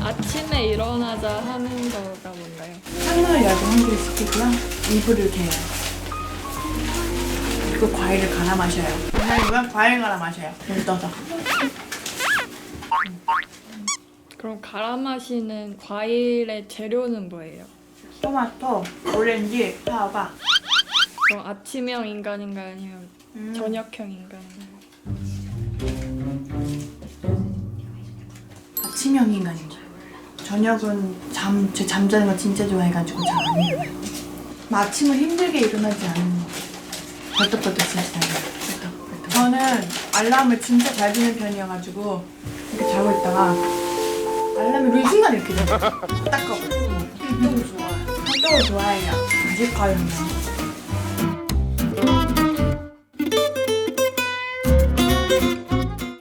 아침에 일어나자 하는 거가 뭔가요? 창문을 열고 한 개를 시키고요. 이불을 개요. 그리고 과일을 갈아 마셔요. 아니면 과일 갈아 마셔요. 물 떠서. 그럼 갈아 마시는 과일의 재료는 뭐예요? 토마토, 오렌지, 사과. 그럼 아침형 인간인가요? 아니면 음. 저녁형 인간인가요? 아침형 인간입니다. 저녁은 잠, 제 잠자는 거 진짜 좋아해가지고 잘 안 일어나요. 뭐 아침을 힘들게 일어나지 않는 거. 벌떡벌떡 진짜 벌떡벌떡. 저는 알람을 진짜 잘 두는 편이어가지고 이렇게 자고 있다가 알람이 울리는 순간 이렇게 딱 꺼버려. 너무 좋아요. 활동을 좋아해요. 아직 과일은